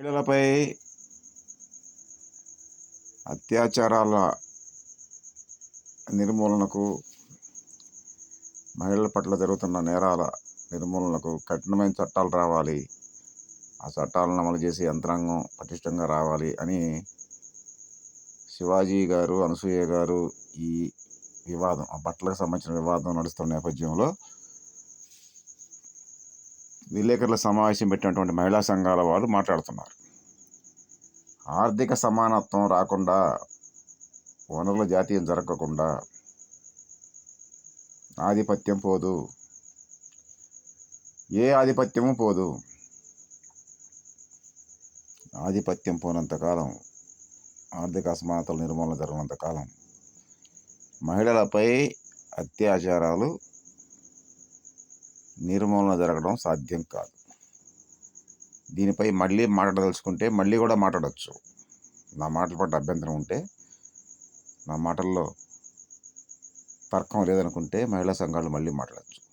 మహిళలపై అత్యాచారాల నిర్మూలనకు మహిళల పట్ల జరుగుతున్న నేరాల నిర్మూలనకు కఠినమైన చట్టాలు రావాలి. ఆ చట్టాలను అమలు చేసే యంత్రాంగం పటిష్టంగా రావాలి అని శివాజీ గారు అనసూయ గారు ఈ వివాదం ఆ బట్టలకు సంబంధించిన వివాదం నడుస్తున్న నేపథ్యంలో విలేకరుల సమావేశం పెట్టినటువంటి మహిళా సంఘాల వారు మాట్లాడుతున్నారు. ఆర్థిక సమానత్వం రాకుండా వనరుల జాతీయం జరగకుండా ఆధిపత్యం పోదు. ఏ ఆధిపత్యము పోదు? ఆధిపత్యం పోనంతకాలం ఆర్థిక అసమానతల నిర్మూలన జరగనంతకాలం మహిళలపై అత్యాచారాలు నిర్మూలన జరగడం సాధ్యం కాదు. దీనిపై మళ్ళీ మాట్లాడదలుచుకుంటే మళ్ళీ కూడా మాట్లాడవచ్చు నా మాటల పట్ల అభ్యంతరం ఉంటే నా మాటల్లో తర్కం లేదనుకుంటే మహిళా సంఘాలు మళ్ళీ మాట్లాడచ్చు.